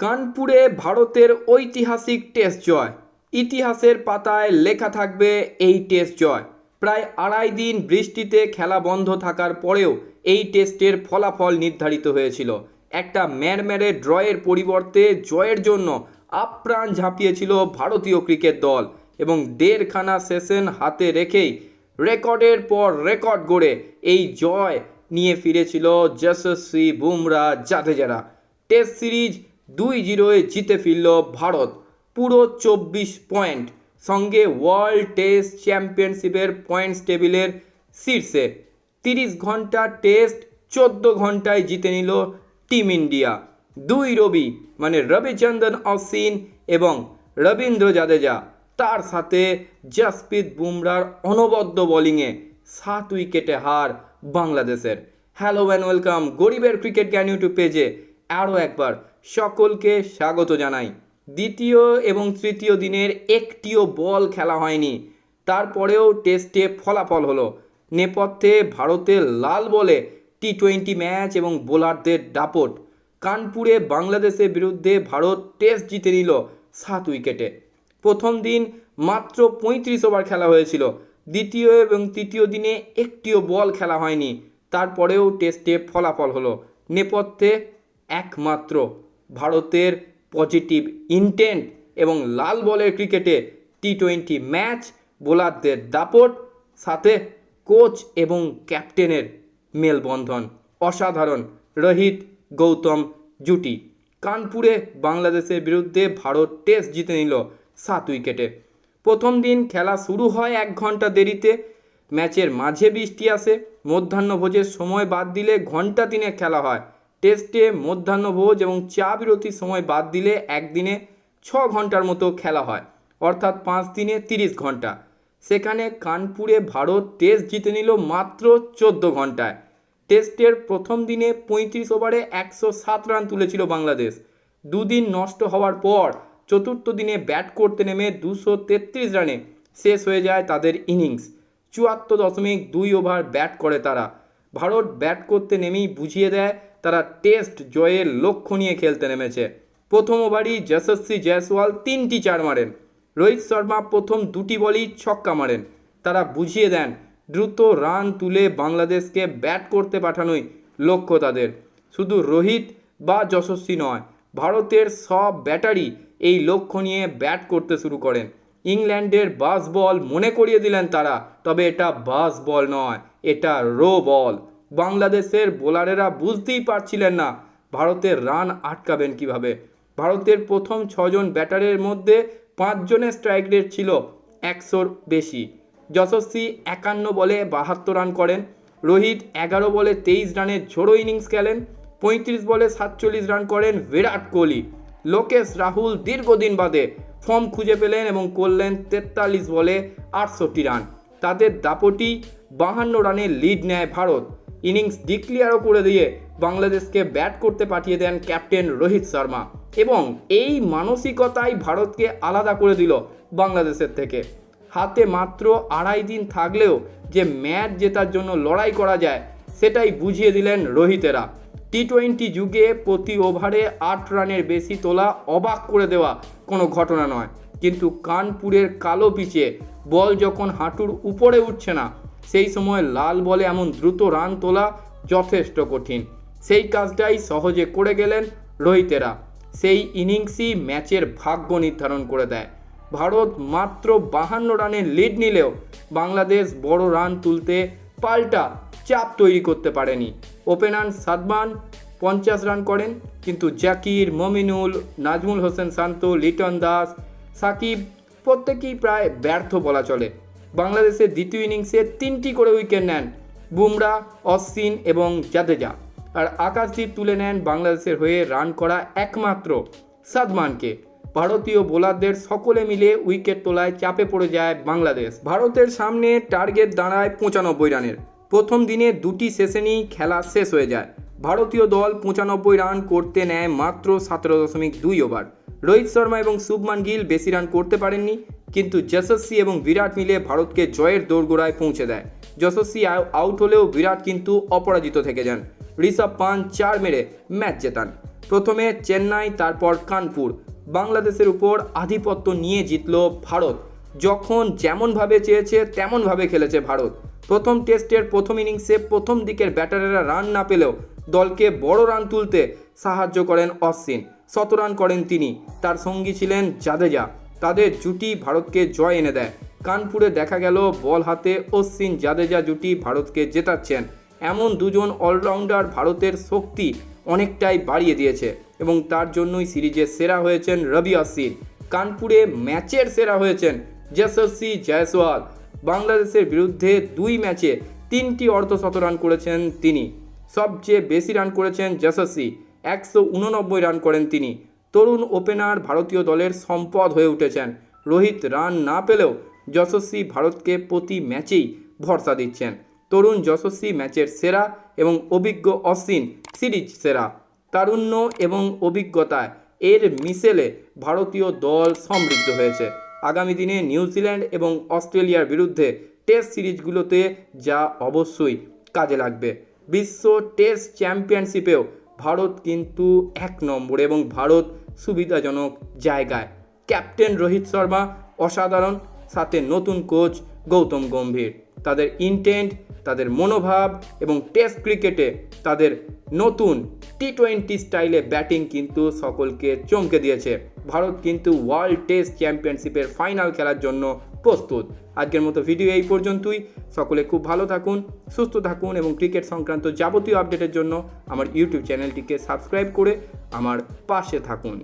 কানপুরে ভারতের ঐতিহাসিক টেস্ট জয়। ইতিহাসের পাতায় লেখা থাকবে এই টেস্ট জয়। প্রায় আড়াই দিন বৃষ্টিতে খেলা বন্ধ থাকার পরেও এই টেস্টের ফলাফল নির্ধারিত হয়েছিল। একটা ম্যারম্যারে ড্রয়ের পরিবর্তে জয়ের জন্য আপ্রাণ ঝাঁপিয়েছিল ভারতীয় ক্রিকেট দল এবং দেড়খানা সেশন হাতে রেখেই রেকর্ডের পর রেকর্ড গড়ে এই জয় নিয়ে ফিরেছিল যশস্বী বুমরা জাদেজারা। টেস্ট সিরিজ দুই জিরোয় জিতে ফিরল ভারত। পুরো চব্বিশ পয়েন্ট সঙ্গে ওয়ার্ল্ড টেস্ট চ্যাম্পিয়নশিপের পয়েন্টস টেবিলের শীর্ষে তিরিশ ঘণ্টা টেস্ট, চোদ্দ ঘন্টায় জিতে নিল টিম ইন্ডিয়া। দুই রবি মানে রবিচন্দ্রন অশ্বিন এবং রবীন্দ্র জাদেজা। তার সাথে জাসপ্রীত বুমরার অনবদ্য বোলিংয়ে সাত উইকেটে হার বাংলাদেশের। হ্যালো অ্যান্ড ওয়েলকাম গরিবের ক্রিকেট জ্ঞান ইউটিউব পেজে আরও একবার সকলকে স্বাগত জানাই। দ্বিতীয় এবং তৃতীয় দিনের একটিও বল খেলা হয়নি। তারপরেও টেস্টে ফলাফল হলো। নেপথ্যে ভারতের লাল বলে টি টোয়েন্টি ম্যাচ এবং বোলারদের দাপট। কানপুরে বাংলাদেশের বিরুদ্ধে ভারত টেস্ট জিতে নিল সাত উইকেটে। প্রথম দিন মাত্র পঁয়ত্রিশ ওভার খেলা হয়েছিল। দ্বিতীয় এবং তৃতীয় দিনে একটিও বল খেলা হয়নি। তারপরেও টেস্টে ফলাফল হলো। নেপথ্যে একমাত্র ভারতের পজিটিভ ইন্টেন্ট এবং লাল বলের ক্রিকেটে টি টোয়েন্টি ম্যাচ বোলারদের দাপট, সাথে কোচ এবং ক্যাপ্টেনের মেলবন্ধন। অসাধারণ। রোহিত গৌতম জুটি। কানপুরে বাংলাদেশের বিরুদ্ধে ভারত টেস্ট জিতে নিল সাত উইকেটে প্রথম দিন খেলা শুরু হয় এক ঘণ্টা দেরিতে। ম্যাচের মাঝে বৃষ্টি আসে। মধ্যাহ্নভোজের সময় বাদ দিলে ঘণ্টা তিনে খেলা হয়। টেস্টে মধ্যাহ্নভোজ এবং চা বিরতির সময় বাদ দিলে একদিনে ছ ঘণ্টার মতো খেলা হয়, অর্থাৎ পাঁচ দিনে তিরিশ ঘণ্টা সেখানে কানপুরে ভারত টেস্ট জিতে নিল মাত্র চোদ্দ ঘন্টায় টেস্টের প্রথম দিনে পঁয়ত্রিশ ওভারে একশো সাত রান তুলেছিল বাংলাদেশ। দুদিন নষ্ট হওয়ার পর চতুর্থ দিনে ব্যাট করতে নেমে দুশো তেত্রিশ রানে শেষ হয়ে যায় তাদের ইনিংস। চুয়াত্তর দশমিক দুই ওভার ব্যাট করে তারা। ভারত ব্যাট করতে নেমেই বুঝিয়ে দেয় তারা টেস্ট জয়ের লক্ষ্য নিয়ে খেলতে নেমেছে। প্রথম ওভারই যশস্বী জয়সওয়াল তিনটি চার মারেন। রোহিত শর্মা প্রথম দুটি বলই ছক্কা মারেন। তারা বুঝিয়ে দেন, দ্রুত রান তুলে বাংলাদেশকে ব্যাট করতে পাঠানোই লক্ষ্য তাদের। শুধু রোহিত বা যশস্বী নয়, ভারতের সব ব্যাটারি এই লক্ষ্য নিয়ে ব্যাট করতে শুরু করেন। ইংল্যান্ডের বাস বল মনে করিয়ে দিলেন তারা, তবে এটা বাস বল নয়, এটা রো বল। বাংলাদেশের বোলারেরা বুঝতেই পারছিলেন না, ভারতের রান আটকাবেন কীভাবে। ভারতের প্রথম ছজন ব্যাটারের মধ্যে পাঁচজনের স্ট্রাইক রেট ছিল একশোর বেশি। যশস্বী একান্ন বলে বাহাত্তর রান করেন, রোহিত এগারো বলে তেইশ রানের ঝোড়ো ইনিংস খেলেন, পঁয়ত্রিশ বলে সাতচল্লিশ রান করেন বিরাট কোহলি। লোকেশ রাহুল দীর্ঘদিন বাদে ফর্ম খুঁজে পেলেন এবং করলেন তেতাল্লিশ বলে আটষট্টি রান। তাদের দাপটি বাহান্ন রানে লিড নেয় ভারত। ইনিংস ডিক্লিয়ারও করে দিয়ে বাংলাদেশকে ব্যাট করতে পাঠিয়ে দেন ক্যাপ্টেন রোহিত শর্মা। এবং এই মানসিকতাই ভারতকে আলাদা করে দিল বাংলাদেশের থেকে। হাতে মাত্র আড়াই দিন থাকলেও যে ম্যাচ জেতার জন্য লড়াই করা যায়, সেটাই বুঝিয়ে দিলেন রোহিতেরা। টি টোয়েন্টি যুগে প্রতি ওভারে আট রানের বেশি তোলা অবাক করে দেওয়া কোনো ঘটনা নয়। কিন্তু কানপুরের কালো পিচে বল যখন হাঁটুর উপরে উঠছে না সেই সময় লাল বলে এমন দ্রুত রান তোলা যথেষ্ট কঠিন। সেই কাজটাই সহজে করে গেলেন রোহিতেরা। সেই ইনিংসই ম্যাচের ভাগ্য নির্ধারণ করে দেয়। ভারত মাত্র বাহান্ন রানের লিড নিলেও বাংলাদেশ বড় রান তুলতে পাল্টা চাপ তৈরি করতে পারেনি। ওপেনার সাদমান পঞ্চাশ রান করেন, কিন্তু জাকির, মমিনুল, নাজমুল হোসেন শান্ত, লিটন দাস, সাকিব প্রত্যেকেই প্রায় ব্যর্থ বলা চলে। বাংলাদেশের দ্বিতীয় ইনিংসে তিনটি করে উইকেট নেন বুমরা, অশ্বিন এবং জাদেজা। আর আকাশদীপ তুলে নেন বাংলাদেশের হয়ে রান করা একমাত্র সাদমানকে। ভারতীয় বোলারদের সকলে মিলে উইকেট তোলায় চাপে পড়ে যায় বাংলাদেশ। ভারতের সামনে টার্গেট দাঁড়ায় পঁচানব্বই রানের। প্রথম দিনে দুটি সেশনেই খেলা শেষ হয়ে যায়। ভারতীয় দল পঁচানব্বই রান করতে নেয় মাত্র সতেরো দশমিক দুই ওভার। রোহিত শর্মা এবং শুভমান গিল বেশি রান করতে পারেননি। কিন্তু যশস্বী এবং বিরাট মিলে ভারতকে জয়ের দোরগোড়ায় পৌঁছে দেয়। যশস্বী আউট হলেও বিরাট কিন্তু অপরাজিত থেকে যান। ঋষভ পান চার মেরে ম্যাচ জেতান। প্রথমে চেন্নাই, তারপর কানপুর। বাংলাদেশের উপর আধিপত্য নিয়ে জিতল ভারত। যখন যেমনভাবে চেয়েছে, তেমনভাবে খেলেছে ভারত। প্রথম টেস্টের প্রথম ইনিংসে প্রথম দিকের ব্যাটারেরা রান না পেলেও দলকে বড় রান তুলতে সাহায্য করেন অশ্বিন। শত রান করেন তিনি। তার সঙ্গী ছিলেন জাদেজা। তাদের জুটি ভারতকে জয় এনে দেয়। কানপুরে দেখা গেল, বল হাতে অশ্বিন জাদেজা জুটি ভারতকে জেতাচ্ছেন। এমন দুজন অলরাউন্ডার ভারতের শক্তি অনেকটাই বাড়িয়ে দিয়েছে এবং তার জন্যই সিরিজে সেরা হয়েছেন রবি অশ্বিন কানপুরে ম্যাচের সেরা হয়েছেন যশস্বী জয়সওয়াল। বাংলাদেশের বিরুদ্ধে দুই ম্যাচে তিনটি অর্ধশত রান করেছেন তিনি। সবচেয়ে বেশি রান করেছেন যশস্বী। একশো উননব্বই রান করেন তিনি। তরুণ ওপেনার ভারতীয় দলের সম্পদ হয়ে উঠেছেন। রোহিত রান না পেলেও যশস্বী ভারতকে প্রতি ম্যাচেই ভরসা দিচ্ছেন। তরুণ যশস্বী ম্যাচের সেরা এবং অভিজ্ঞ অশ্বিন সিরিজ সেরা। তারুণ্য এবং অভিজ্ঞতায় এর মিশেলে ভারতীয় দল সমৃদ্ধ হয়েছে। আগামী দিনে নিউজিল্যান্ড এবং অস্ট্রেলিয়ার বিরুদ্ধে টেস্ট সিরিজগুলোতে যা অবশ্যই কাজে লাগবে। বিশ্ব টেস্ট চ্যাম্পিয়নশিপেও ভারত কিন্তু এক নম্বর এবং ভারত সুবিধাজনক জায়গায়। ক্যাপ্টেন রোহিত শর্মা, অসাধারণ, সাথে নতুন কোচ গৌতম গম্ভীর। তাদের ইন্টেন্ট তাদের মনোভাব এবং টেস্ট ক্রিকেটে তাদের নতুন টি টোয়েন্টি স্টাইলে ব্যাটিং কিন্তু সকলকে চমকে দিয়েছে। ভারত কিন্তু ওয়ার্ল্ড টেস্ট চ্যাম্পিয়নশিপের ফাইনাল খেলার জন্য প্রস্তুত। আজকের মতো ভিডিও এই পর্যন্তই। সকলে খুব ভালো থাকুন, সুস্থ থাকুন এবং ক্রিকেট সংক্রান্ত যাবতীয় আপডেটের জন্য আমার ইউটিউব চ্যানেলটিকে সাবস্ক্রাইব করে আমার পাশে থাকুন।